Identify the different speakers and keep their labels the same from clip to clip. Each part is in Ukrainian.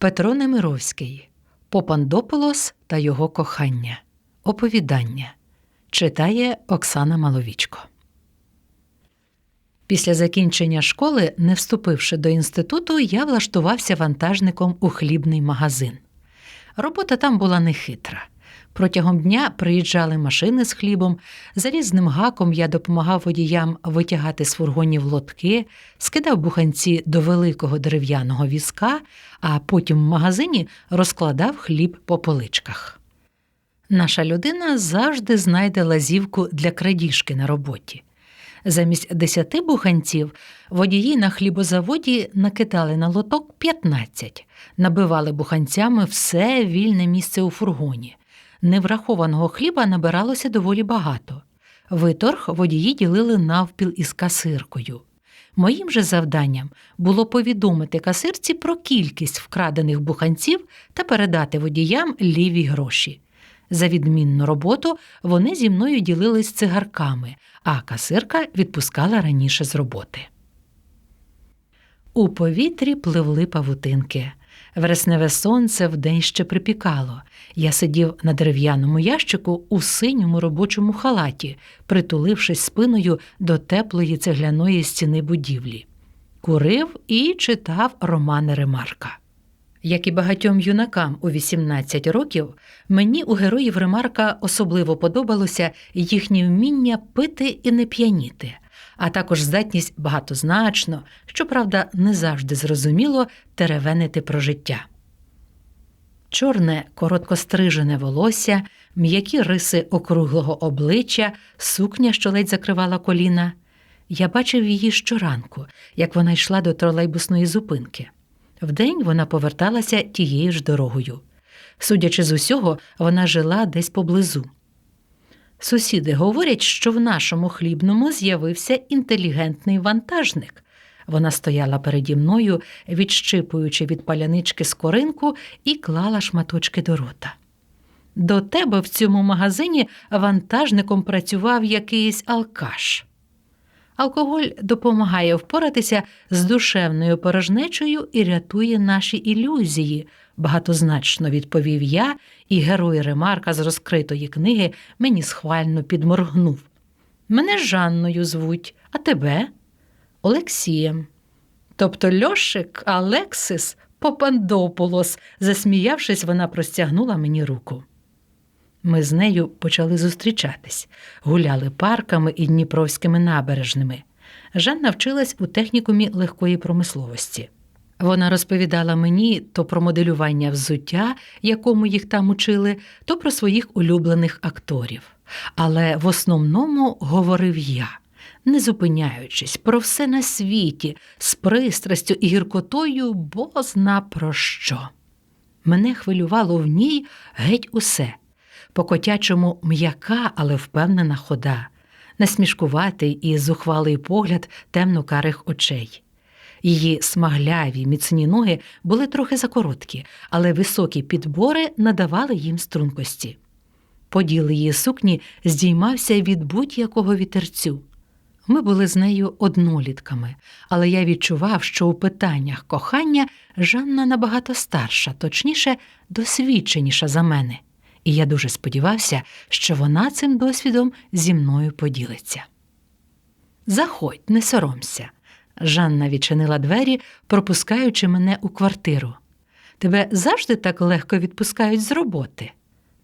Speaker 1: Петро Немировський Попандополос та його кохання. Оповідання читає Оксана Маловічко. Після закінчення школи, не вступивши до інституту, я влаштувався вантажником у хлібний магазин. Робота там була нехитра. Протягом дня приїжджали машини з хлібом, залізним гаком я допомагав водіям витягати з фургонів лотки, скидав буханці до великого дерев'яного візка, а потім в магазині розкладав хліб по поличках. Наша людина завжди знайде лазівку для крадіжки на роботі. Замість десяти буханців водії на хлібозаводі накидали на лоток 15, набивали буханцями все вільне місце у фургоні. Неврахованого хліба набиралося доволі багато. Виторг водії ділили навпіл із касиркою. Моїм же завданням було повідомити касирці про кількість вкрадених буханців та передати водіям ліві гроші. За відмінну роботу вони зі мною ділились цигарками, а касирка відпускала раніше з роботи. У повітрі пливли павутинки. Вересневе сонце вдень ще припікало. Я сидів на дерев'яному ящику у синьому робочому халаті, притулившись спиною до теплої цегляної стіни будівлі. Курив і читав романи Ремарка. Як і багатьом юнакам у 18 років, мені у героїв Ремарка особливо подобалося їхнє вміння пити і не п'яніти, а також здатність багатозначно, щоправда, не завжди зрозуміло теревенити про життя. Чорне, короткострижене волосся, м'які риси округлого обличчя, сукня, що ледь закривала коліна. Я бачив її щоранку, як вона йшла до тролейбусної зупинки. Вдень вона поверталася тією ж дорогою. Судячи з усього, вона жила десь поблизу. Сусіди говорять, що в нашому хлібному з'явився інтелігентний вантажник. Вона стояла переді мною, відщипуючи від палянички скоринку і клала шматочки до рота. До тебе в цьому магазині вантажником працював якийсь алкаш. Алкоголь допомагає впоратися з душевною порожнечою і рятує наші ілюзії, багатозначно відповів я, і герой ремарка з розкритої книги мені схвально підморгнув. Мене Жанною звуть, а тебе? Олексієм. Тобто Льошик, Алексис, Попандополос, засміявшись, вона простягнула мені руку. Ми з нею почали зустрічатись, гуляли парками і дніпровськими набережними. Жанна вчилась у технікумі легкої промисловості. Вона розповідала мені то про моделювання взуття, якому їх там учили, то про своїх улюблених акторів. Але в основному говорив я, не зупиняючись про все на світі, з пристрастю і гіркотою, бо зна про що. Мене хвилювало в ній геть усе по котячому м'яка, але впевнена хода, насмішкуватий і зухвалий погляд темно-карих очей. Її смагляві, міцні ноги були трохи закороткі, але високі підбори надавали їм стрункості. Поділ її сукні здіймався від будь-якого вітерцю. Ми були з нею однолітками, але я відчував, що у питаннях кохання Жанна набагато старша, точніше, досвідченіша за мене і я дуже сподівався, що вона цим досвідом зі мною поділиться. Заходь, не соромся. Жанна відчинила двері, пропускаючи мене у квартиру. Тебе завжди так легко відпускають з роботи.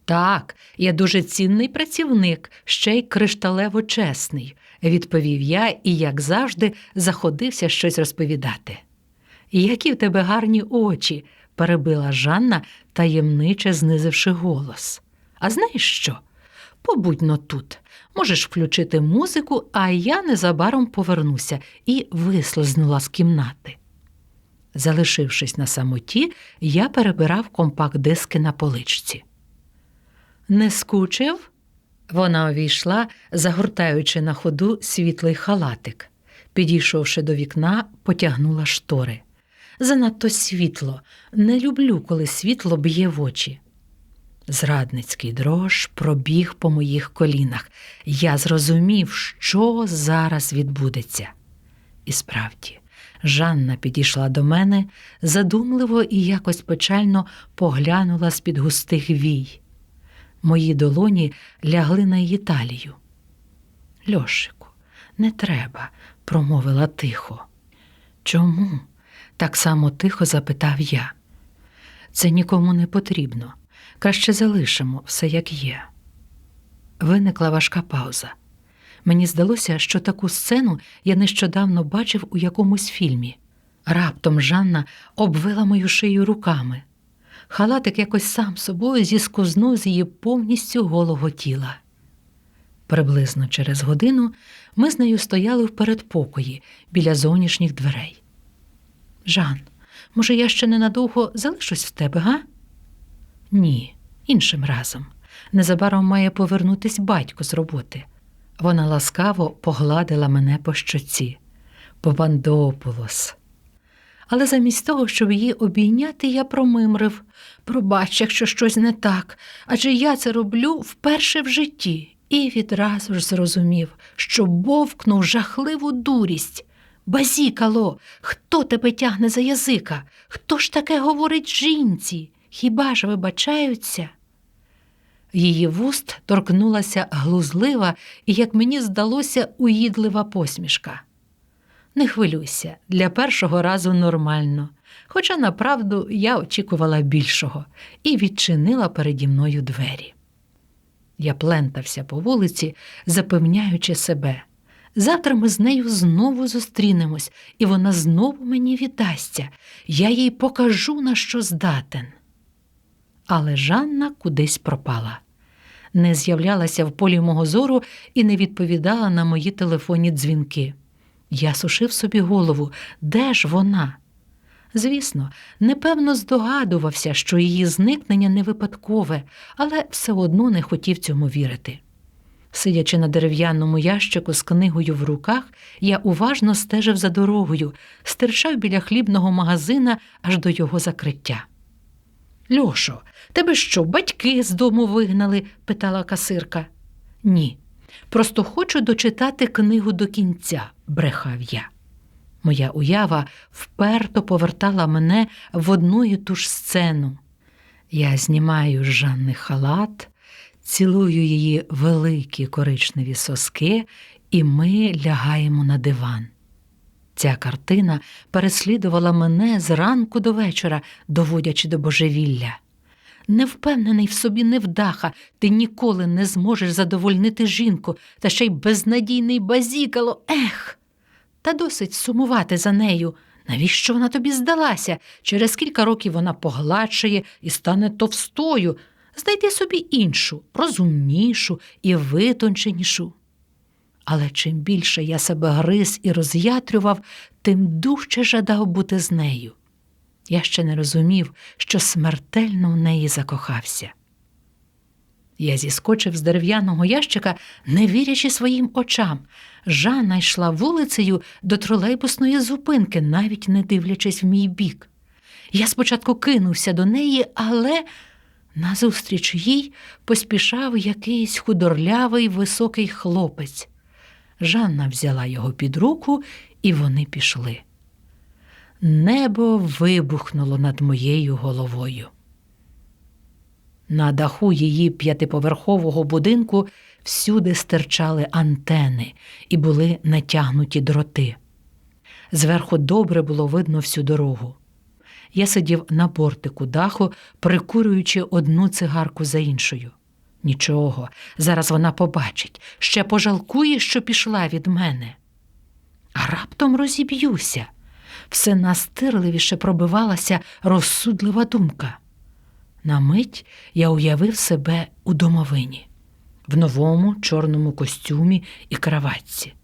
Speaker 1: Так, я дуже цінний працівник, ще й кришталево чесний, відповів я і, як завжди, заходився щось розповідати. Які в тебе гарні очі, перебила Жанна, таємниче знизивши голос. А знаєш що? Побудь но тут, можеш включити музику, а я незабаром повернуся і вислизнула з кімнати. Залишившись на самоті, я перебирав компакт-диски на поличці. Не скучив? Вона увійшла, загортаючи на ходу світлий халатик. Підійшовши до вікна, потягнула штори занадто світло. Не люблю, коли світло б'є в очі. Зрадницький дрож пробіг по моїх колінах. Я зрозумів, що зараз відбудеться. І справді, Жанна підійшла до мене, задумливо і якось печально поглянула з-під густих вій. Мої долоні лягли на її талію. Льошику, не треба, промовила тихо. Чому? Так само тихо запитав я. Це нікому не потрібно. Краще залишимо все як є. Виникла важка пауза. Мені здалося, що таку сцену я нещодавно бачив у якомусь фільмі. Раптом Жанна обвила мою шию руками. Халатик якось сам собою зіскознув з її повністю голого тіла. Приблизно через годину ми з нею стояли в передпокої біля зовнішніх дверей. Жан, може, я ще ненадовго залишусь в тебе, га? Ні, іншим разом. Незабаром має повернутись батько з роботи. Вона ласкаво погладила мене по щоці. Попандополос. Але замість того, щоб її обійняти, я промимрив. Пробач, якщо щось не так, адже я це роблю вперше в житті і відразу ж зрозумів, що бовкнув жахливу дурість. Базікало, хто тебе тягне за язика? Хто ж таке говорить жінці? Хіба ж вибачаються? Її вуст торкнулася глузлива і, як мені здалося, уїдлива посмішка. Не хвилюйся, для першого разу нормально, хоча направду я очікувала більшого і відчинила переді мною двері. Я плентався по вулиці, запевняючи себе. Завтра ми з нею знову зустрінемось, і вона знову мені віддасться. Я їй покажу, на що здатен. Але Жанна кудись пропала, не з'являлася в полі мого зору і не відповідала на мої телефонні дзвінки. Я сушив собі голову, де ж вона? Звісно, непевно здогадувався, що її зникнення не випадкове, але все одно не хотів цьому вірити. Сидячи на дерев'яному ящику з книгою в руках, я уважно стежив за дорогою, стирчав біля хлібного магазина аж до його закриття. Льошо, тебе що, батьки з дому вигнали? питала касирка. Ні, просто хочу дочитати книгу до кінця, брехав я. Моя уява вперто повертала мене в одну і ту ж сцену. Я знімаю з Жанни халат, цілую її великі коричневі соски, і ми лягаємо на диван. Ця картина переслідувала мене з ранку до вечора, доводячи до божевілля. Невпевнений в собі невдаха, ти ніколи не зможеш задовольнити жінку, та ще й безнадійний базікало, ех. Та досить сумувати за нею. Навіщо вона тобі здалася? Через кілька років вона погладшає і стане товстою. Знайди собі іншу, розумнішу і витонченішу. Але чим більше я себе гриз і роз'ятрював, тим дужче жадав бути з нею. Я ще не розумів, що смертельно в неї закохався. Я зіскочив з дерев'яного ящика, не вірячи своїм очам. Жанна йшла вулицею до тролейбусної зупинки, навіть не дивлячись в мій бік. Я спочатку кинувся до неї, але назустріч їй поспішав якийсь худорлявий високий хлопець. Жанна взяла його під руку, і вони пішли. Небо вибухнуло над моєю головою. На даху її п'ятиповерхового будинку всюди стирчали антени і були натягнуті дроти. Зверху добре було видно всю дорогу. Я сидів на бортику даху, прикурюючи одну цигарку за іншою. Нічого, зараз вона побачить, ще пожалкує, що пішла від мене. А раптом розіб'юся. Все настирливіше пробивалася розсудлива думка. На мить я уявив себе у домовині, в новому чорному костюмі і краватці.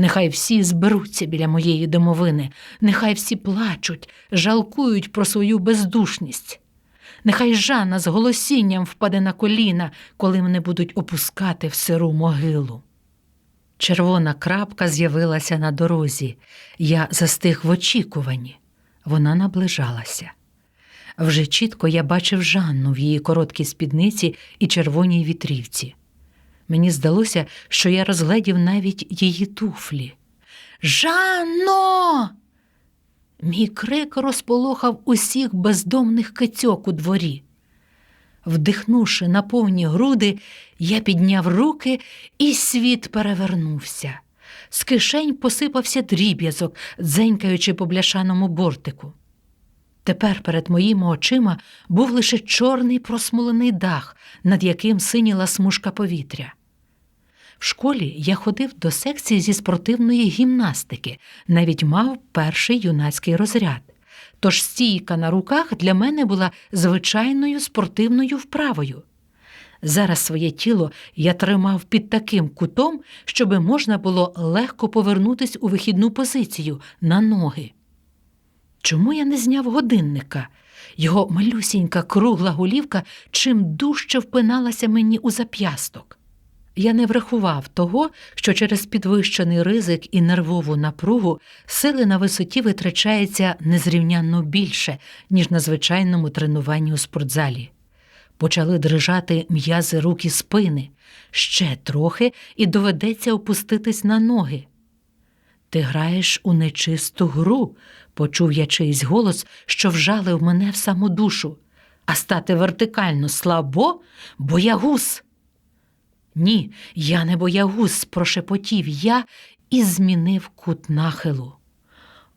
Speaker 1: Нехай всі зберуться біля моєї домовини, нехай всі плачуть, жалкують про свою бездушність. Нехай Жанна з голосінням впаде на коліна, коли мене будуть опускати в сиру могилу. Червона крапка з'явилася на дорозі. Я застиг в очікуванні. Вона наближалася. Вже чітко я бачив Жанну в її короткій спідниці і червоній вітрівці. Мені здалося, що я розгледів навіть її туфлі. Жанно! Мій крик розполохав усіх бездомних кицьок у дворі. Вдихнувши на повні груди, я підняв руки, і світ перевернувся. З кишень посипався дріб'язок, дзенькаючи по бляшаному бортику. Тепер перед моїми очима був лише чорний просмолений дах, над яким синіла смужка повітря. В школі я ходив до секції зі спортивної гімнастики, навіть мав перший юнацький розряд. Тож стійка на руках для мене була звичайною спортивною вправою. Зараз своє тіло я тримав під таким кутом, щоби можна було легко повернутись у вихідну позицію на ноги. Чому я не зняв годинника? Його малюсінька кругла голівка чим дужче впиналася мені у зап'ясток. Я не врахував того, що через підвищений ризик і нервову напругу сили на висоті витрачається незрівнянно більше, ніж на звичайному тренуванні у спортзалі. Почали дрижати м'язи рук і спини. Ще трохи і доведеться опуститись на ноги. Ти граєш у нечисту гру, почув я чийсь голос, що вжалив мене в саму душу. А стати вертикально слабо боягуз. Ні, я не боягуз, прошепотів я і змінив кут нахилу.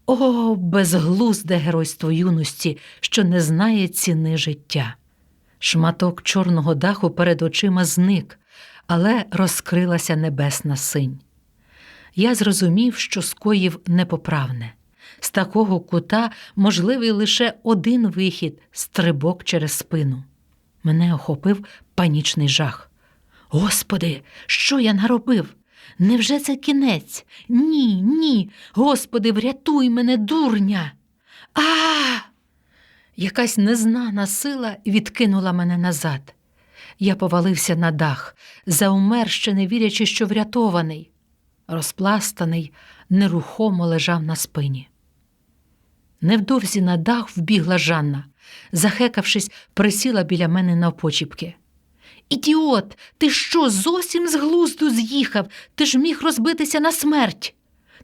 Speaker 1: О, безглузде геройство юності, що не знає ціни життя. Шматок чорного даху перед очима зник, але розкрилася небесна синь. Я зрозумів, що скоїв непоправне. З такого кута можливий лише один вихід стрибок через спину. Мене охопив панічний жах. Господи, що я наробив? Невже це кінець? Ні, ні. Господи, врятуй мене, дурня. А! Якась незнана сила відкинула мене назад. Я повалився на дах, заумер, ще не вірячи, що врятований. Розпластаний, нерухомо лежав на спині. Невдовзі на дах вбігла Жанна, захекавшись, присіла біля мене навпочіпки. Ідіот, ти що, зовсім з глузду з'їхав? Ти ж міг розбитися на смерть.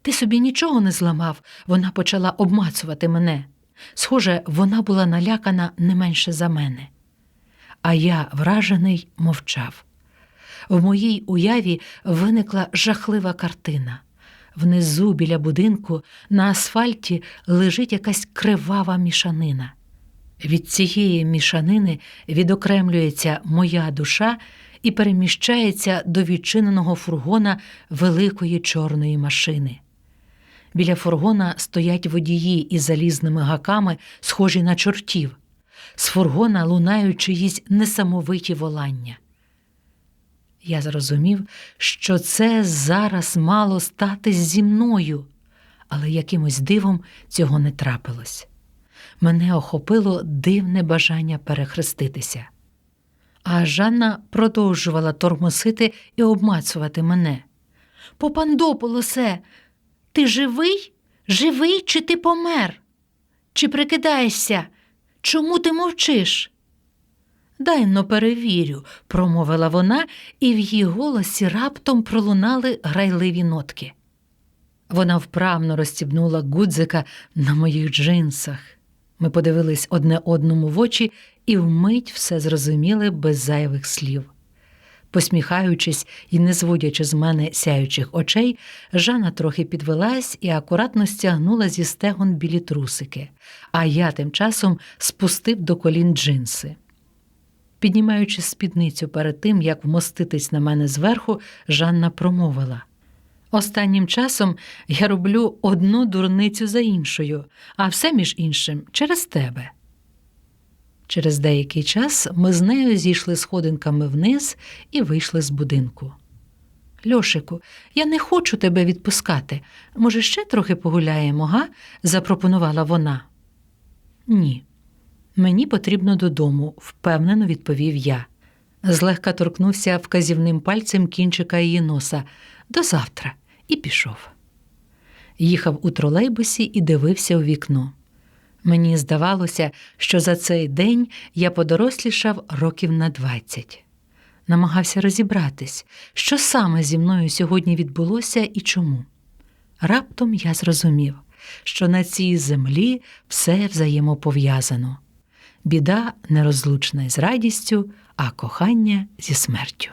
Speaker 1: Ти собі нічого не зламав, вона почала обмацувати мене. Схоже, вона була налякана не менше за мене. А я, вражений, мовчав. В моїй уяві виникла жахлива картина. Внизу, біля будинку, на асфальті лежить якась кривава мішанина. Від цієї мішанини відокремлюється моя душа і переміщається до відчиненого фургона великої чорної машини. Біля фургона стоять водії із залізними гаками, схожі на чортів. З фургона лунають чиїсь несамовиті волання. Я зрозумів, що це зараз мало статись зі мною, але якимось дивом цього не трапилось. Мене охопило дивне бажання перехреститися. А Жанна продовжувала тормосити і обмацувати мене. Попандополосе, ти живий? Живий чи ти помер? Чи прикидаєшся? Чому ти мовчиш? Дай но перевірю, промовила вона, і в її голосі раптом пролунали грайливі нотки. Вона вправно розстібнула гудзика на моїх джинсах. Ми подивились одне одному в очі і вмить все зрозуміли без зайвих слів. Посміхаючись і не зводячи з мене сяючих очей, Жанна трохи підвелась і акуратно стягнула зі стегон білі трусики, а я тим часом спустив до колін джинси. Піднімаючи спідницю перед тим, як вмоститись на мене зверху, Жанна промовила. Останнім часом я роблю одну дурницю за іншою, а все між іншим через тебе. Через деякий час ми з нею зійшли сходинками вниз і вийшли з будинку. Льошику, я не хочу тебе відпускати. Може, ще трохи погуляємо, га? запропонувала вона. Ні, мені потрібно додому, впевнено відповів я. Злегка торкнувся вказівним пальцем кінчика її носа до завтра і пішов. Їхав у тролейбусі і дивився у вікно. Мені здавалося, що за цей день я подорослішав років на двадцять. Намагався розібратись, що саме зі мною сьогодні відбулося і чому. Раптом я зрозумів, що на цій землі все взаємопов'язано. Біда нерозлучна із радістю, а кохання зі смертю.